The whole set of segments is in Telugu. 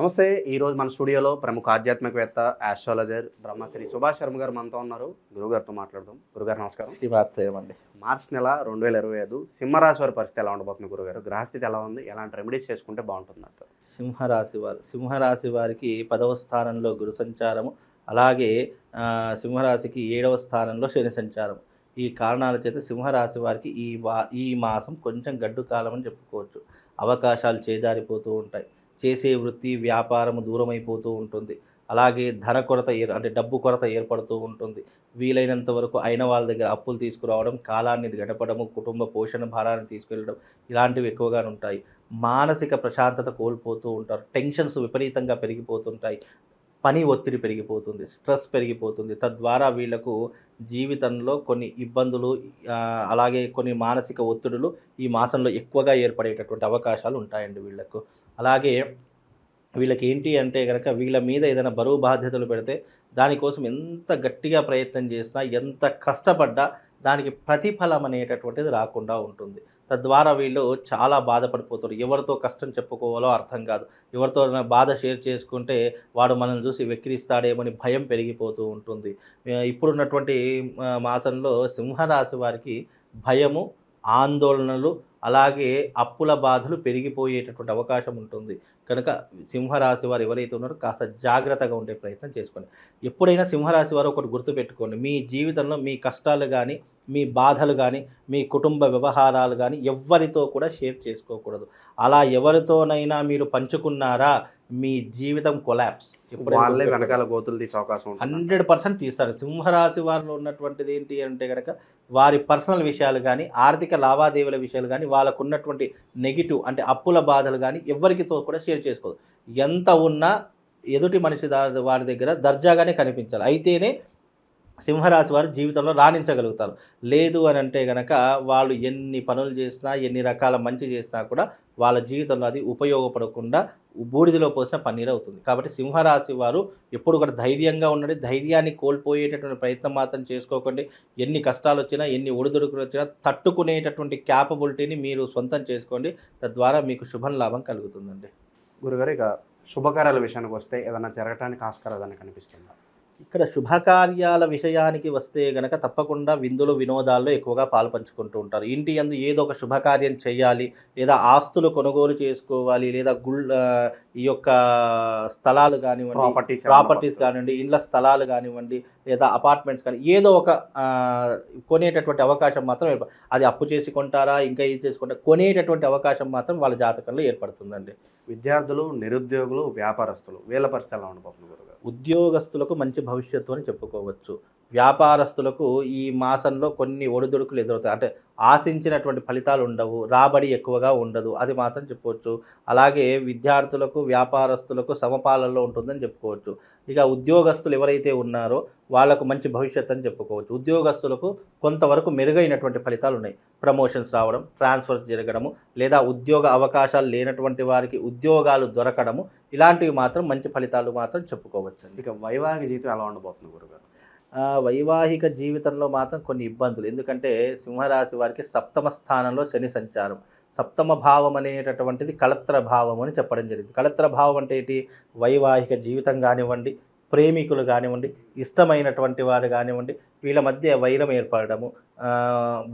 నమస్తే ఈ రోజు మన స్టూడియోలో ప్రముఖ ఆధ్యాత్మికవేత్త ఆస్ట్రాలజర్ బ్రహ్మశ్రీ సుభాష్ శర్మ గారు మనతో ఉన్నారు. గురుగారితో మాట్లాడదాం. గురుగారు నమస్కారం. శ్రీవాత్సయమండి మార్చ్ నెల రెండు వేల ఇరవై ఐదు సింహరాశి వారి పరిస్థితి ఎలా ఉండబోతుంది గురుగారు గ్రహస్థితి ఎలా ఉంది? ఎలాంటి రెమెడీస్ చేసుకుంటే బాగుంటుంది అంటారు? సింహరాశి వారు సింహరాశి వారికి పదవ స్థానంలో గురు సంచారము అలాగే సింహరాశికి ఏడవ స్థానంలో శని సంచారం. ఈ కారణాల చేత సింహరాశి వారికి ఈ వా ఈ మాసం కొంచెం గడ్డు కాలం అని చెప్పుకోవచ్చు. అవకాశాలు చేజారిపోతూ ఉంటాయి. చేసే వృత్తి వ్యాపారము దూరమైపోతూ ఉంటుంది. అలాగే ధన కొరత ఏర్ అంటే డబ్బు కొరత ఏర్పడుతూ ఉంటుంది. వీలైనంత వరకు అయిన వాళ్ళ దగ్గర అప్పులు తీసుకురావడం కాలాన్ని గడపడము కుటుంబ పోషణ భారాన్ని తీసుకెళ్ళడం ఇలాంటివి ఎక్కువగా ఉంటాయి. మానసిక ప్రశాంతత కోల్పోతూ ఉంటారు. టెన్షన్స్ విపరీతంగా పెరిగిపోతుంటాయి. పని ఒత్తిడి పెరిగిపోతుంది. స్ట్రెస్ పెరిగిపోతుంది. తద్వారా వీళ్ళకు జీవితంలో కొన్ని ఇబ్బందులు అలాగే కొన్ని మానసిక ఒత్తిడులు ఈ మాసంలో ఎక్కువగా ఏర్పడేటటువంటి అవకాశాలు ఉంటాయండి వీళ్ళకు అలాగే వీళ్ళకి ఏంటి అంటే కనుక వీళ్ళ మీద ఏదైనా బరువు బాధ్యతలు పెడితే దానికోసం ఎంత గట్టిగా ప్రయత్నం చేసినా ఎంత కష్టపడ్డా దానికి ప్రతిఫలం అనేటటువంటిది రాకుండా ఉంటుంది. తద్వారా వీళ్ళు చాలా బాధపడిపోతారు. ఎవరితో కష్టం చెప్పుకోవాలో అర్థం కాదు. ఎవరితో బాధ షేర్ చేసుకుంటే వాడు మనల్ని చూసి వెక్కిరిస్తాడేమని భయం పెరిగిపోతూ ఉంటుంది. ఇప్పుడున్నటువంటి మాసంలో సింహరాశి వారికి భయము ఆందోళనలు అలాగే అప్పుల బాధలు పెరిగిపోయేటటువంటి అవకాశం ఉంటుంది. కనుక సింహరాశి వారు ఎవరైతే ఉన్నారో కాస్త జాగ్రత్తగా ఉండే ప్రయత్నం చేసుకోండి. ఎప్పుడైనా సింహరాశి వారు ఒకటి గుర్తుపెట్టుకోండి మీ జీవితంలో మీ కష్టాలు కానీ మీ బాధలు కానీ మీ కుటుంబ వ్యవహారాలు కానీ ఎవ్వరితో కూడా షేర్ చేసుకోకూడదు. అలా ఎవరితోనైనా మీరు పంచుకున్నారా మీ జీవితం కొలాప్స్. వాళ్ళే వెనకాల గోతులు తీసే అవకాశం హండ్రెడ్ పర్సెంట్ తీస్తారు. సింహరాశి వారిలో ఉన్నటువంటిది ఏంటి అంటే కనుక వారి పర్సనల్ విషయాలు కానీ ఆర్థిక లావాదేవీల విషయాలు కానీ వాళ్ళకు ఉన్నటువంటి నెగిటివ్ అంటే అప్పుల బాధలు కానీ ఎవరికితో కూడా షేర్ చేసుకోదు. ఎంత ఉన్నా ఎదుటి మనిషి వారి దగ్గర దర్జాగానే కనిపించాలి. అయితేనే సింహరాశి వారు జీవితంలో రాణించగలుగుతారు. లేదు అని అంటే గనక వాళ్ళు ఎన్ని పనులు చేసినా ఎన్ని రకాల మంచి చేసినా కూడా వాళ్ళ జీవితంలో అది ఉపయోగపడకుండా బూడిదలో పోసిన పన్నీరు అవుతుంది. కాబట్టి సింహరాశి వారు ఎప్పుడు కూడా ధైర్యంగా ఉండండి. ధైర్యాన్ని కోల్పోయేటటువంటి ప్రయత్నం మాత్రం చేసుకోకండి. ఎన్ని కష్టాలు వచ్చినా ఎన్ని ఒడిదుడుకులు వచ్చినా తట్టుకునేటటువంటి క్యాపబిలిటీని మీరు సొంతం చేసుకోండి. తద్వారా మీకు శుభం లాభం కలుగుతుందండి. గురుగారు ఇక శుభకార్యాల విషయానికి వస్తే ఏదైనా జరగటానికి ఆస్కారం ఏదైనా కనిపిస్తుందా? ఇక్కడ శుభకార్యాల విషయానికి వస్తే గనక తప్పకుండా విందులు వినోదాల్లో ఎక్కువగా పాల్పంచుకుంటూ ఉంటారు. ఇంటి యందు ఏదో ఒక శుభకార్యం చేయాలి లేదా ఆస్తులు కొనుగోలు చేసుకోవాలి లేదా గుళ్ ఈ యొక్క స్థలాలు కానివ్వండి ప్రాపర్టీస్ కానివ్వండి ఇండ్ల స్థలాలు కానివ్వండి లేదా అపార్ట్మెంట్స్ కానీ ఏదో ఒక కొనేటటువంటి అవకాశం మాత్రం అది అప్పు చేసి కొంటారా ఇంకా ఇది చేసుకుంటారా కొనేటటువంటి అవకాశం మాత్రం వాళ్ళ జాతకంలో ఏర్పడుతుందండి. విద్యార్థులు నిరుద్యోగులు వ్యాపారస్తులు వీళ్ళ పరిస్థితి ఎలా ఉండబోతుంది గురుగారు? ఉద్యోగస్తులకు మంచి భవిష్యత్తు అని చెప్పుకోవచ్చు. వ్యాపారస్తులకు ఈ మాసంలో కొన్ని ఒడిదుడుకులు ఎదురవుతాయి. అంటే ఆశించినటువంటి ఫలితాలు ఉండవు రాబడి ఎక్కువగా ఉండదు అది మాత్రం చెప్పవచ్చు అలాగే విద్యార్థులకు వ్యాపారస్తులకు సమపాలనలో ఉంటుందని చెప్పుకోవచ్చు. ఇక ఉద్యోగస్తులు ఎవరైతే ఉన్నారో వాళ్ళకు మంచి భవిష్యత్తు అని చెప్పుకోవచ్చు. ఉద్యోగస్తులకు కొంతవరకు మెరుగైనటువంటి ఫలితాలు ఉన్నాయి. ప్రమోషన్స్ రావడం ట్రాన్స్ఫర్ జరగడము లేదా ఉద్యోగ అవకాశాలు లేనటువంటి వారికి ఉద్యోగాలు దొరకడము ఇలాంటివి మాత్రం మంచి ఫలితాలు మాత్రం చెప్పుకోవచ్చు ఇక వైవాహిక జీవితం ఎలా ఉండబోతుంది గురుగారు? వైవాహిక జీవితంలో మాత్రం కొన్ని ఇబ్బందులు. ఎందుకంటే సింహరాశి వారికి సప్తమ స్థానంలో శని సంచారం. సప్తమ భావం అనేటటువంటిది కళత్ర భావం అని చెప్పడం జరిగింది. కళత్ర భావం అంటే ఏంటి? వైవాహిక జీవితం కానివ్వండి ప్రేమికులు కానివ్వండి ఇష్టమైనటువంటి వారు కానివ్వండి వీళ్ళ మధ్య వైరం ఏర్పడము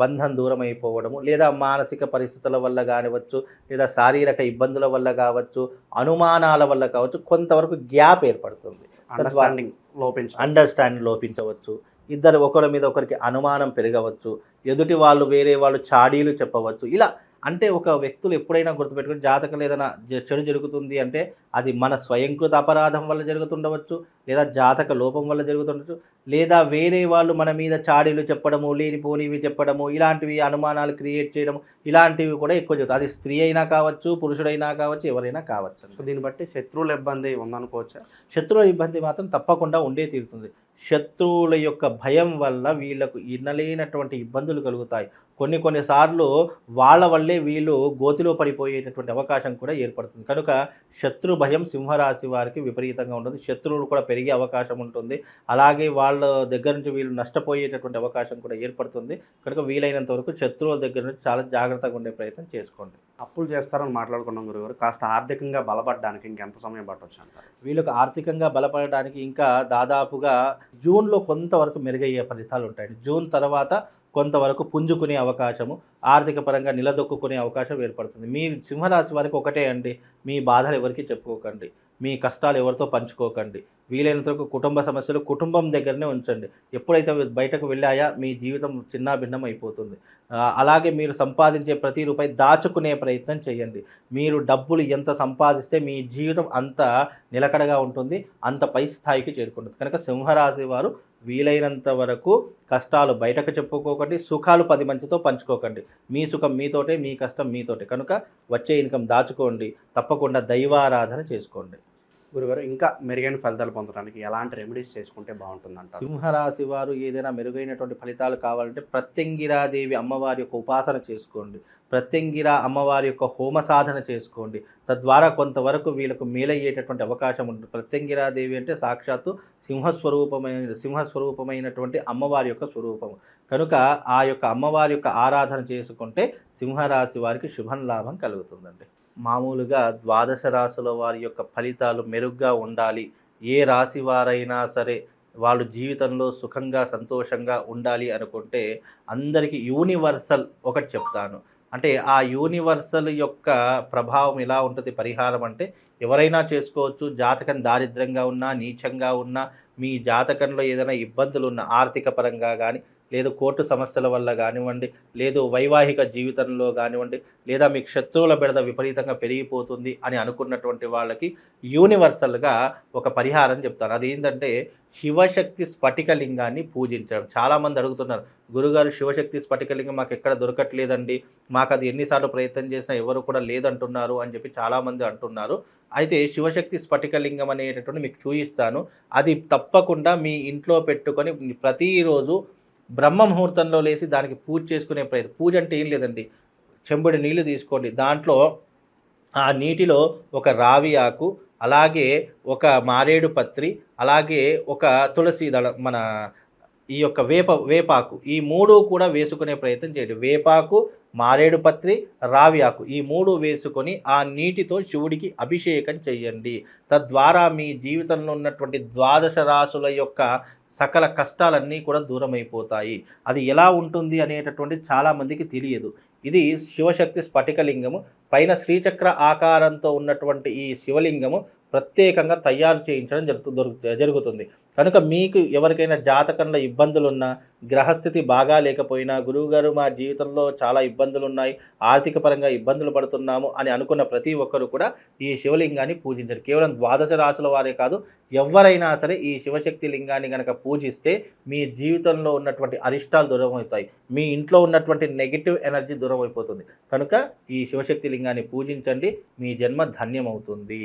బంధం దూరం అయిపోవడము లేదా మానసిక పరిస్థితుల వల్ల కానివచ్చు లేదా శారీరక ఇబ్బందుల వల్ల కావచ్చు అనుమానాల వల్ల కావచ్చు కొంతవరకు గ్యాప్ ఏర్పడుతుంది. అండర్స్టాండింగ్ లోపించ అండర్స్టాండింగ్ లోపించవచ్చు. ఇద్దరు ఒకరి మీద ఒకరికి అనుమానం పెరగవచ్చు. ఎదుటి వాళ్ళు వేరే వాళ్ళు చాడీలు చెప్పవచ్చు. ఇలా అంటే ఒక వ్యక్తులు ఎప్పుడైనా గుర్తుపెట్టుకుని జాతకం ఏదైనా చెడు జరుగుతుంది అంటే అది మన స్వయంకృత అపరాధం వల్ల జరుగుతుండవచ్చు లేదా జాతక లోపం వల్ల జరుగుతుండవచ్చు లేదా వేరే వాళ్ళు మన మీద చాడీలు చెప్పడము లేనిపోనివి చెప్పడము ఇలాంటివి అనుమానాలు క్రియేట్ చేయడము ఇలాంటివి కూడా ఎక్కువ జరుగుతాయి. అది స్త్రీ అయినా కావచ్చు పురుషుడైనా కావచ్చు ఎవరైనా కావచ్చు. సో దీన్ని బట్టి శత్రువుల ఇబ్బంది ఉందనుకోవచ్చా? శత్రువుల ఇబ్బంది మాత్రం తప్పకుండా ఉండే తీరుతుంది. శత్రువుల యొక్క భయం వల్ల వీళ్ళకు ఇనలేనటువంటి ఇబ్బందులు కలుగుతాయి. కొన్ని కొన్నిసార్లు వాళ్ళ వల్లే వీళ్ళు గోతిలో పడిపోయేటటువంటి అవకాశం కూడా ఏర్పడుతుంది. కనుక శత్రు భయం సింహరాశి వారికి విపరీతంగా ఉంటుంది. శత్రువులు కూడా పెరిగే అవకాశం ఉంటుంది. అలాగే వాళ్ళ దగ్గర నుంచి వీళ్ళు నష్టపోయేటటువంటి అవకాశం కూడా ఏర్పడుతుంది. కనుక వీలైనంత వరకు శత్రువుల దగ్గర నుంచి చాలా జాగ్రత్తగా ఉండే ప్రయత్నం చేసుకోండి. అప్పులు చేస్తారని మాట్లాడుకున్నాం గురుగారు. కాస్త ఆర్థికంగా బలపడడానికి ఇంకెంత సమయం పట్టొచ్చు అంటారు? వీళ్ళకు ఆర్థికంగా బలపడడానికి ఇంకా దాదాపుగా జూన్లో కొంతవరకు మెరుగయ్యే ఫలితాలు ఉంటాయండి జూన్ తర్వాత కొంతవరకు పుంజుకునే అవకాశము ఆర్థిక పరంగా నిలదొక్కునే అవకాశం ఏర్పడుతుంది. మీ సింహరాశి వారికి ఒకటే అండి. మీ బాధలు ఎవరికి చెప్పుకోకండి. మీ కష్టాలు ఎవరితో పంచుకోకండి. వీలైనంత వరకు కుటుంబ సమస్యలు కుటుంబం దగ్గరనే ఉంచండి. ఎప్పుడైతే బయటకు వెళ్ళాయా మీ జీవితం చిన్న భిన్నం అయిపోతుంది అలాగే మీరు సంపాదించే ప్రతి రూపాయి దాచుకునే ప్రయత్నం చేయండి. మీరు డబ్బులు ఎంత సంపాదిస్తే మీ జీవితం అంత నిలకడగా ఉంటుంది. అంత పై స్థాయికి చేరుకుంటుంది. కనుక సింహరాశి వారు వీలైనంత వరకు కష్టాలు బయటకు చెప్పుకోకండి సుఖాలు పది మంచితో పంచుకోకండి. మీ సుఖం మీతోటే మీ కష్టం మీతోటే. కనుక వచ్చే ఇన్కమ్ దాచుకోండి తప్పకుండా దైవారాధన చేసుకోండి. గురుగారు ఇంకా మెరుగైన ఫలితాలు పొందడానికి ఎలాంటి రెమెడీస్ చేసుకుంటే బాగుంటుంది అంటారు సింహరాశి వారు ఏదైనా మెరుగైనటువంటి ఫలితాలు కావాలంటే ప్రత్యంగిరాదేవి అమ్మవారి యొక్క ఉపాసన చేసుకోండి. ప్రత్యంగిరా అమ్మవారి యొక్క హోమ సాధన చేసుకోండి. తద్వారా కొంతవరకు వీళ్ళకు మేలయ్యేటటువంటి అవకాశం ఉంటుంది. ప్రత్యంగిరాదేవి అంటే సాక్షాత్తు సింహస్వరూపమైన సింహస్వరూపమైనటువంటి అమ్మవారి యొక్క స్వరూపం. కనుక ఆ యొక్క అమ్మవారి యొక్క ఆరాధన చేసుకుంటే సింహరాశి వారికి శుభం లాభం కలుగుతుందండి. మామూలుగా ద్వాదశ రాశుల వారి యొక్క ఫలితాలు మెరుగ్గా ఉండాలి. ఏ రాశి వారైనా సరే వాళ్ళు జీవితంలో సుఖంగా సంతోషంగా ఉండాలి అనుకుంటే అందరికీ యూనివర్సల్ ఒకటి చెప్తాను. అంటే ఆ యూనివర్సల్ యొక్క ప్రభావం ఎలా ఉంటుంది? పరిహారం అంటే ఎవరైనా చేసుకోవచ్చు జాతకం దారిద్రంగా ఉన్నా నీచంగా ఉన్నా మీ జాతకంలో ఏదైనా ఇబ్బందులు ఉన్న ఆర్థిక పరంగా కానీ లేదు కోర్టు సమస్యల వల్ల కానివ్వండి లేదు వైవాహిక జీవితంలో కానివ్వండి లేదా మీకు శత్రువుల బెడద విపరీతంగా పెరిగిపోతుంది అని అనుకున్నటువంటి వాళ్ళకి యూనివర్సల్గా ఒక పరిహారం చెప్తాను అది ఏంటంటే శివశక్తి స్ఫటికలింగాన్ని పూజించడం. చాలామంది అడుగుతున్నారు గురుగారు శివశక్తి స్ఫటికలింగం మాకు ఎక్కడ దొరకట్లేదండి మాకు అది ఎన్నిసార్లు ప్రయత్నం చేసినా ఎవరు కూడా లేదంటున్నారు అని చెప్పి చాలామంది అంటున్నారు. అయితే శివశక్తి స్ఫటికలింగం అనేటటువంటి మీకు చూపిస్తాను అది తప్పకుండా మీ ఇంట్లో పెట్టుకొని ప్రతిరోజు బ్రహ్మ ముహూర్తంలో లేచి దానికి పూజ చేసుకునే ప్రయత్నం. పూజ అంటే ఏం లేదండి. చెంబుడి నీళ్ళు తీసుకోండి. దాంట్లో ఆ నీటిలో ఒక రావి ఆకు అలాగే ఒక మారేడు పత్రి అలాగే ఒక తులసి దళ మన ఈ యొక్క వేప వేపాకు. ఈ మూడు కూడా వేసుకునే ప్రయత్నం చేయండి. వేపాకు మారేడు పత్రి రావి ఆకు. ఈ మూడు వేసుకొని ఆ నీటితో శివుడికి అభిషేకం చేయండి. తద్వారా మీ జీవితంలో ఉన్నటువంటి ద్వాదశ రాసుల యొక్క సకల కష్టాలన్నీ కూడా దూరం అయిపోతాయి అది ఎలా ఉంటుంది అనేటటువంటి చాలామందికి తెలియదు. ఇది శివశక్తి స్ఫటికలింగము. పైన శ్రీచక్ర ఆకారంతో ఉన్నటువంటి ఈ శివలింగము ప్రత్యేకంగా తయారు చేయించడం జరుగుతు జరుగుతుంది. కనుక మీకు ఎవరికైనా జాతకంలో ఇబ్బందులు ఉన్నా గ్రహస్థితి బాగా లేకపోయినా గురువుగారు మా జీవితంలో చాలా ఇబ్బందులు ఉన్నాయి ఆర్థిక పరంగా ఇబ్బందులు పడుతున్నాము అని అనుకున్న ప్రతి ఒక్కరు కూడా ఈ శివలింగాన్ని పూజించరు. కేవలం ద్వాదశ రాశుల వారే కాదు ఎవరైనా సరే ఈ శివశక్తి లింగాన్ని కనుక పూజిస్తే మీ జీవితంలో ఉన్నటువంటి అరిష్టాలు దూరం అవుతాయి మీ ఇంట్లో ఉన్నటువంటి నెగిటివ్ ఎనర్జీ దూరం అయిపోతుంది కనుక ఈ శివశక్తి లింగాన్ని పూజించండి. మీ జన్మ ధన్యమవుతుంది.